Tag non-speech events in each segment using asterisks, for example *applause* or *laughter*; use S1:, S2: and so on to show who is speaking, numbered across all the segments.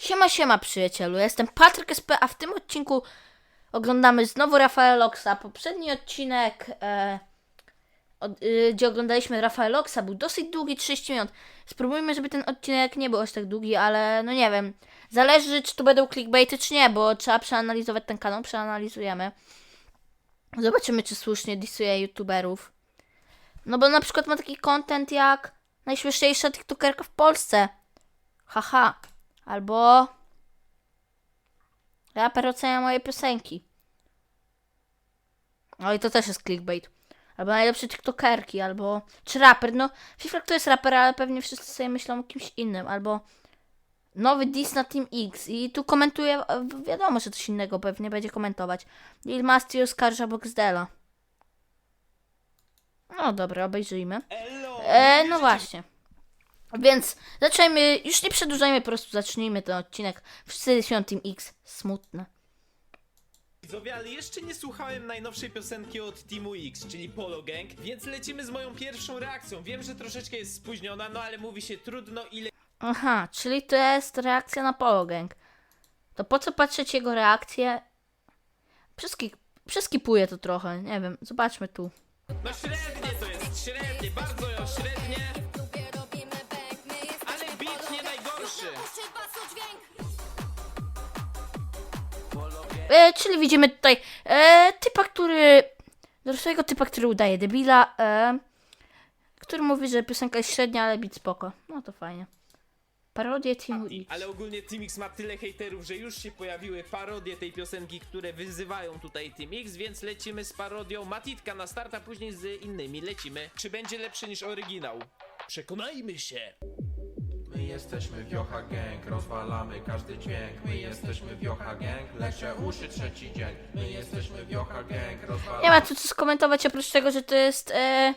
S1: Siema, siema przyjacielu, ja jestem Patryk SP, a w tym odcinku oglądamy znowu Rafael Oxa. Poprzedni odcinek, e, od, y, gdzie oglądaliśmy Rafael Oxa, był dosyć długi, 30 minut. Spróbujmy, żeby ten odcinek nie był aż tak długi, ale no nie wiem. Zależy, czy to będą clickbaity, czy nie, bo trzeba przeanalizować ten kanał, przeanalizujemy. Zobaczymy, czy słusznie disuje youtuberów. No bo na przykład ma taki content jak najśmieszniejsza tiktokerka w Polsce. Haha. Albo raper ocenia moje piosenki. No i to też jest clickbait. Albo najlepsze tiktokerki, albo... Czy raper, no... Fifrak to jest raper, ale pewnie wszyscy sobie myślą o kimś innym, albo... Nowy diss na Team X i tu komentuje, wiadomo, że coś innego pewnie będzie komentować. Lil Masti oskarża Boxdela. No dobra, obejrzyjmy. E, no właśnie. Więc zaczynajmy, już nie przedłużajmy, po prostu zacznijmy ten odcinek. Wszyscy świąt Team X. Smutne.
S2: Widzowie, ale jeszcze nie słuchałem najnowszej piosenki od Teamu X, czyli Polo Gang, więc lecimy z moją pierwszą reakcją. Wiem, że troszeczkę jest spóźniona, no ale mówi się trudno ile
S1: Aha, czyli to jest reakcja na Polo Gang. To po co patrzeć jego reakcję? Przeski, przeskipuję to trochę, nie wiem, zobaczmy tu.
S2: No średnie to jest, średnie, bardzo średnie.
S1: E, czyli widzimy tutaj e, typa, który. Dorosłego typa, który udaje debila. E, który mówi, że piosenka jest średnia, ale bit spoko. No to fajnie. Parodię Teamu X.
S2: Ale ogólnie Team X ma tyle hejterów, że już się pojawiły parodie tej piosenki, które wyzywają tutaj Team X, więc lecimy z parodią Matitka na start, a później z innymi lecimy. Czy będzie lepszy niż oryginał? Przekonajmy się.
S3: My jesteśmy Wiocha Gang, rozwalamy każdy dźwięk My jesteśmy Wiocha Gang, lecie uszy trzeci dzień My jesteśmy Wiocha Gang, rozwalamy
S1: Nie ma tu co skomentować oprócz tego, że to jest e,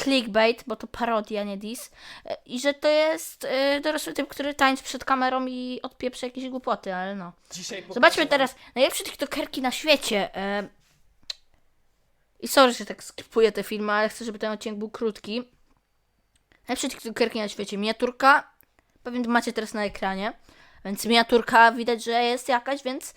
S1: clickbait, bo to parodia, nie diss. E, I że to jest e, dorosły typ, który tańczy przed kamerą i odpieprza jakieś głupoty, ale no.
S2: Dzisiaj pokażę
S1: Zobaczmy teraz najlepsze tiktokerki na świecie. E, I sorry, że tak skipuję te filmy, ale chcę, żeby ten odcinek był krótki. Najlepsze tiktokerki na świecie. Miniaturka. Pewnie to macie teraz na ekranie. Więc miniaturka widać, że jest jakaś, więc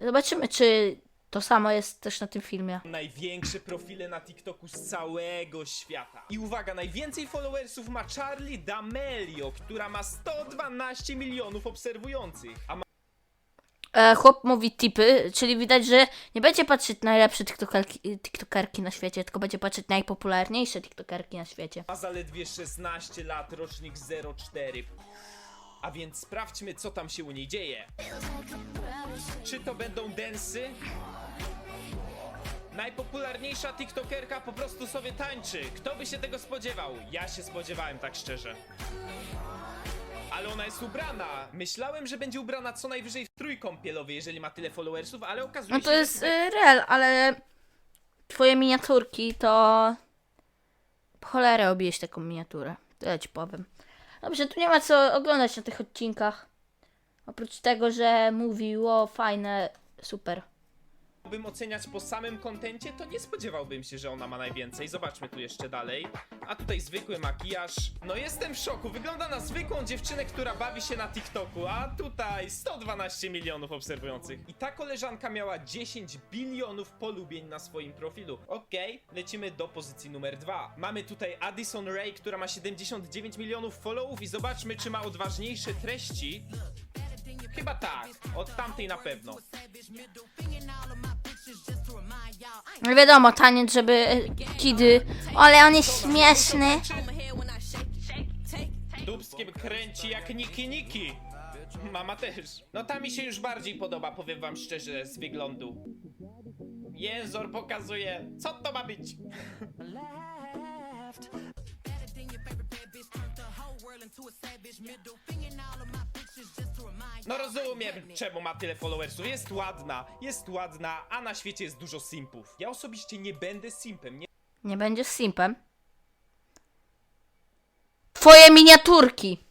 S1: zobaczymy, czy to samo jest też na tym filmie.
S2: Największe profile na TikToku z całego świata. I uwaga, najwięcej followersów ma Charlie D'Amelio, która ma 112 milionów obserwujących. A ma
S1: E, chłop mówi tipy, czyli widać, że nie będzie patrzeć na najlepsze tiktokerki, na świecie, tylko będzie patrzeć na najpopularniejsze tiktokerki na świecie.
S2: ma zaledwie 16 lat, rocznik 04. A więc sprawdźmy, co tam się u niej dzieje. Czy to będą densy? Najpopularniejsza TikTokerka po prostu sobie tańczy. Kto by się tego spodziewał? Ja się spodziewałem, tak szczerze. Ale ona jest ubrana. Myślałem, że będzie ubrana co najwyżej w strój kąpielowy, jeżeli ma tyle followersów, ale okazuje
S1: No
S2: się,
S1: to
S2: że
S1: jest y, real, ale twoje miniaturki to po cholerę obijeś taką miniaturę. Tyle ci powiem. Dobrze, tu nie ma co oglądać na tych odcinkach. Oprócz tego, że mówił o fajne, super.
S2: Bym oceniać po samym kontencie, to nie spodziewałbym się, że ona ma najwięcej. Zobaczmy tu jeszcze dalej. A tutaj zwykły makijaż. No jestem w szoku. Wygląda na zwykłą dziewczynę, która bawi się na TikToku, a tutaj 112 milionów obserwujących. I ta koleżanka miała 10 bilionów polubień na swoim profilu. Okej, lecimy do pozycji numer dwa. Mamy tutaj Addison Ray, która ma 79 milionów followów i zobaczmy, czy ma odważniejsze treści. Chyba tak, od tamtej na pewno.
S1: No wiadomo, taniec, żeby e, kidy. Ale on jest śmieszny.
S2: Dubskiem kręci jak Niki Niki. Mama też. No ta mi się już bardziej podoba, powiem wam szczerze, z wyglądu. Jęzor pokazuje, co to ma być. No rozumiem, czemu ma tyle followersów. Jest ładna, jest ładna, a na świecie jest dużo simpów. Ja osobiście nie będę simpem, nie
S1: Nie będziesz simpem. Twoje miniaturki.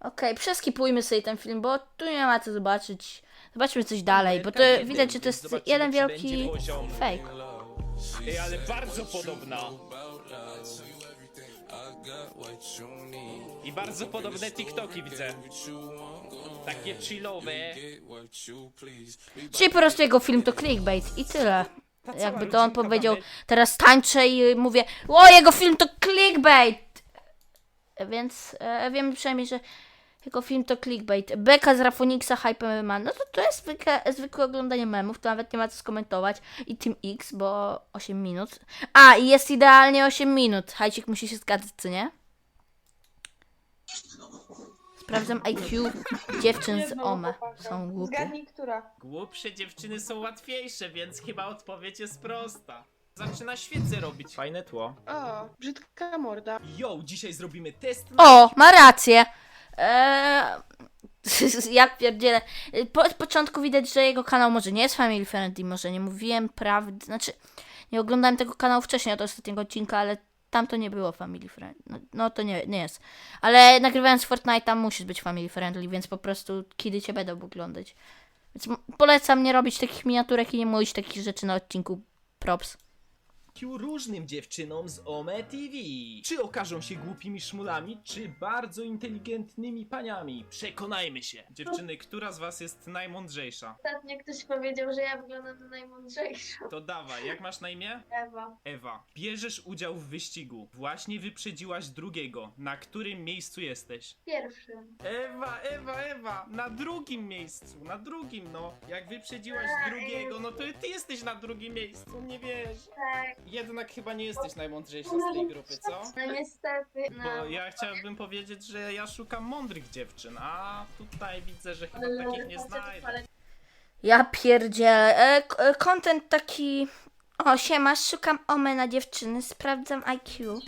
S1: Okej, przeskipujmy sobie ten film, bo tu nie ma co zobaczyć. Zobaczmy coś dalej, bo to widać, że to jest
S2: zobaczymy,
S1: jeden
S2: czy
S1: wielki
S2: będzie poziom.
S1: fake.
S2: Ej, ale bardzo podobna.
S3: I got what you need
S2: I bardzo podobne TikToki widzę. Takie chillowe.
S1: Czyli po prostu jego film to clickbait i tyle. Jakby to on powiedział,
S2: mamy-
S1: teraz tańczę i mówię, o jego film to clickbait! Więc e, wiem przynajmniej, że jego film to clickbait. Beka z Rafoniksa Hype MMA, no to to jest zwykłe, zwykłe oglądanie memów, to nawet nie ma co skomentować. I Team X, bo 8 minut. A, i jest idealnie 8 minut. Hajcik musi się zgadzać, co nie? Sprawdzam IQ dziewczyn z OME. Są głupie.
S4: Zgadnij, która.
S2: Głupsze dziewczyny są łatwiejsze, więc chyba odpowiedź jest prosta. Zaczyna świece robić. Fajne tło.
S4: O, brzydka morda.
S2: Yo, dzisiaj zrobimy test na
S1: O, ma rację. Eee, *laughs* ja pierdzielę. Po, początku widać, że jego kanał może nie jest family friendly, może nie mówiłem prawdy. Znaczy, nie oglądałem tego kanału wcześniej od ostatniego odcinka, ale tam to nie było family friendly. No, no to nie, nie jest. Ale nagrywając Fortnite'a musisz być family friendly, więc po prostu kiedy cię będą oglądać. Więc polecam nie robić takich miniaturek i nie mówić takich rzeczy na odcinku. Props.
S2: Różnym dziewczynom z OME TV. Czy okażą się głupimi szmulami, czy bardzo inteligentnymi paniami? Przekonajmy się. Dziewczyny, która z was jest najmądrzejsza?
S5: Ostatnio ktoś powiedział, że ja wyglądam na najmądrzejszą.
S2: To dawaj, jak masz na imię?
S5: Ewa.
S2: Ewa, bierzesz udział w wyścigu. Właśnie wyprzedziłaś drugiego. Na którym miejscu jesteś?
S5: Pierwszym.
S2: Ewa, Ewa, Ewa, na drugim miejscu, na drugim, no. Jak wyprzedziłaś drugiego, no to ty jesteś na drugim miejscu, nie wiesz.
S5: Tak.
S2: Jednak chyba nie jesteś najmądrzejsza z tej grupy, co?
S5: No niestety. No.
S2: Bo ja chciałbym powiedzieć, że ja szukam mądrych dziewczyn, a tutaj widzę, że chyba takich nie
S5: facetów,
S2: znajdę.
S1: Ja pierdzielę. E, k- e, content taki... O, siema, szukam ome na dziewczyny, sprawdzam IQ.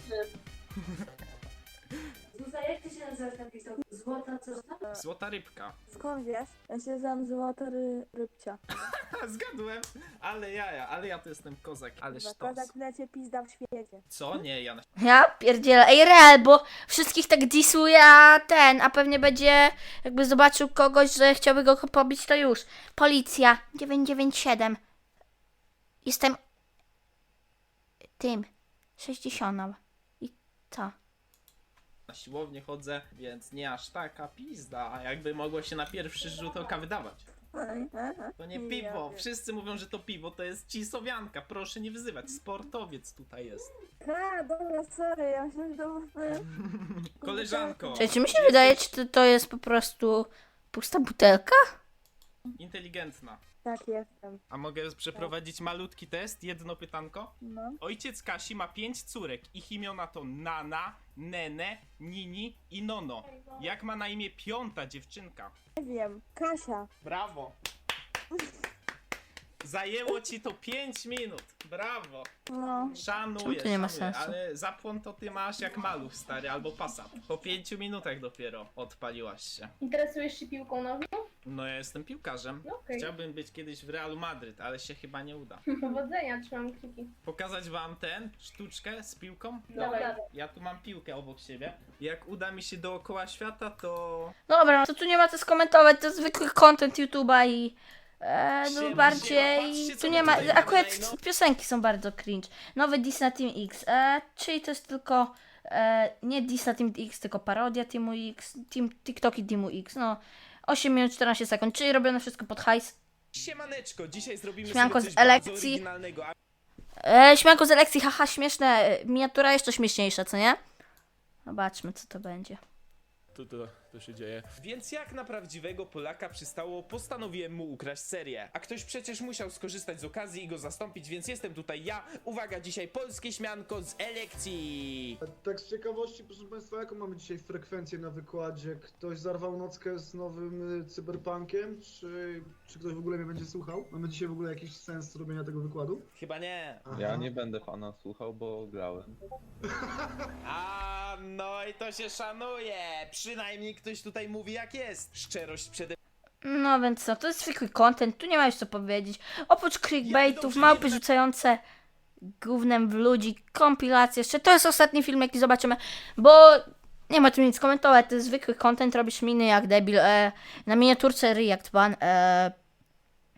S6: Złota co?
S2: Złota rybka.
S7: Skąd wiesz? Ja się nazywam Złota ry, Rybcia. *laughs*
S2: Zgadłem, ale jaja, ale ja to jestem kozak, ale sztos.
S7: kozak w necie pizda w świecie.
S2: Co? Nie, ja na...
S1: Ja pierdzielę. Ej, real, bo wszystkich tak disuje, a ten, a pewnie będzie jakby zobaczył kogoś, że chciałby go pobić, to już. Policja 997. Jestem tym 60. I co?
S2: Na siłownię chodzę, więc nie aż taka pizda, a jakby mogło się na pierwszy rzut oka wydawać. To nie piwo, wszyscy mówią, że to piwo, to jest cisowianka, proszę nie wyzywać, sportowiec tutaj jest.
S7: A, dobra, sorry, ja myślę, że to...
S2: Koleżanko,
S1: Czy, czy mi się wydaje, czy to, to jest po prostu pusta butelka?
S2: inteligentna.
S7: Tak, jestem.
S2: A mogę przeprowadzić malutki test? Jedno pytanko?
S7: No.
S2: Ojciec Kasi ma pięć córek. Ich imiona to Nana, Nene, Nini i Nono. Jak ma na imię piąta dziewczynka?
S7: Nie wiem. Kasia.
S2: Brawo! Zajęło ci to 5 minut. Brawo!
S7: No.
S2: Szanuję,
S1: Czemu to nie ma
S2: szanuję,
S1: sensu?
S2: ale zapłon to ty masz jak maluch stary, albo Passat. Po 5 minutach dopiero odpaliłaś się.
S5: interesujesz się piłką nożną?
S2: No ja jestem piłkarzem.
S5: No okej.
S2: Chciałbym być kiedyś w Realu Madryt, ale się chyba nie uda. *laughs*
S5: Powodzenia, trzymam kciuki.
S2: Pokazać wam ten sztuczkę z piłką?
S5: Dawaj.
S2: Ja tu mam piłkę obok siebie. Jak uda mi się dookoła świata, to
S1: Dobra, to tu nie ma co skomentować, to zwykły content YouTube'a i e, no
S2: Siema,
S1: bardziej,
S2: siema, patrzcie, co
S1: tu
S2: my
S1: nie ma,
S2: tutaj mamy,
S1: akurat
S2: no.
S1: piosenki są bardzo cringe. Nowy diss na Team X, e, czyli to jest tylko e, nie diss na Team X, tylko parodia Teamu X, team, TikToki Teamu X, no 8 minut 14 sekund, czyli robione wszystko pod hajs.
S2: Siemaneczko, dzisiaj zrobimy
S1: Śmianko
S2: sobie
S1: z
S2: coś bardzo
S1: elekcji.
S2: oryginalnego. A
S1: E, śmianko z lekcji, haha, śmieszne, e, miniatura jeszcze śmieszniejsza, co nie? Zobaczmy, co to będzie.
S8: To, to, to się dzieje.
S2: Więc jak na prawdziwego Polaka przystało, postanowiłem mu ukraść serię. A ktoś przecież musiał skorzystać z okazji i go zastąpić, więc jestem tutaj ja. Uwaga, dzisiaj polskie śmianko z elekcji.
S9: Tak z ciekawości, proszę Państwa, jaką mamy dzisiaj frekwencję na wykładzie? Ktoś zarwał nockę z nowym y, cyberpunkiem? Czy, czy ktoś w ogóle mnie będzie słuchał? Mamy dzisiaj w ogóle jakiś sens robienia tego wykładu?
S2: Chyba nie.
S9: Aha.
S8: Ja nie będę pana słuchał, bo grałem. *laughs*
S2: A to się szanuje. Przynajmniej ktoś tutaj mówi jak jest. Szczerość przede
S1: No więc co, to jest zwykły content, tu nie ma już co powiedzieć. Oprócz clickbaitów,
S2: dobrze
S1: małpy rzucające gównem w ludzi, kompilacje jeszcze. To jest ostatni film, jaki zobaczymy, bo nie ma tu nic komentować, to jest zwykły content, robisz miny jak debil. E, na miniaturce React Ban. E,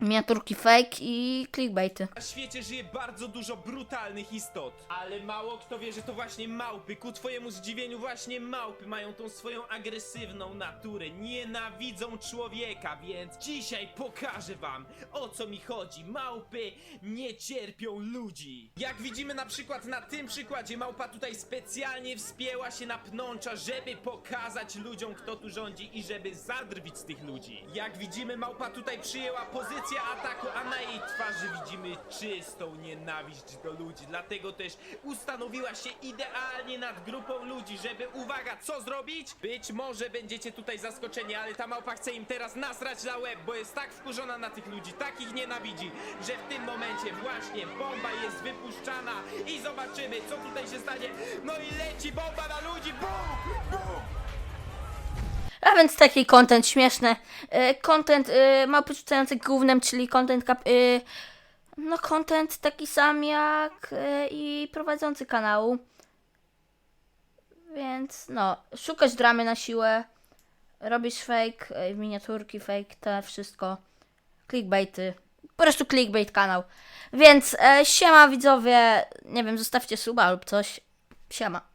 S1: miniaturki fake i clickbaity.
S2: Na świecie żyje bardzo dużo brutalnych istot, ale mało kto wie, że to właśnie małpy. Ku twojemu zdziwieniu właśnie małpy mają tą swoją agresywną naturę. Nienawidzą człowieka, więc dzisiaj pokażę wam o co mi chodzi. Małpy nie cierpią ludzi. Jak widzimy na przykład na tym przykładzie, małpa tutaj specjalnie wspięła się na pnącza, żeby pokazać ludziom kto tu rządzi i żeby zadrwić z tych ludzi. Jak widzimy małpa tutaj przyjęła pozycję ataku, a na jej twarzy widzimy czystą nienawiść do ludzi. Dlatego też ustanowiła się idealnie nad grupą ludzi, żeby, uwaga, co zrobić? Być może będziecie tutaj zaskoczeni, ale ta małpa chce im teraz nasrać na łeb, bo jest tak wkurzona na tych ludzi, tak ich nienawidzi, że w tym momencie właśnie bomba jest wypuszczana i zobaczymy, co tutaj się stanie. No i leci bomba na ludzi, bum! Bum!
S1: A więc taki content śmieszny. E, Content e, małpy rzucający gównem, czyli content kap... e, No content taki sam jak e, i prowadzący kanału. Więc no, szukasz dramy na siłę, robisz fake, e, miniaturki fake, te wszystko. Clickbaity. Po prostu clickbait kanał. Więc e, siema widzowie, nie wiem, zostawcie suba lub coś. Siema.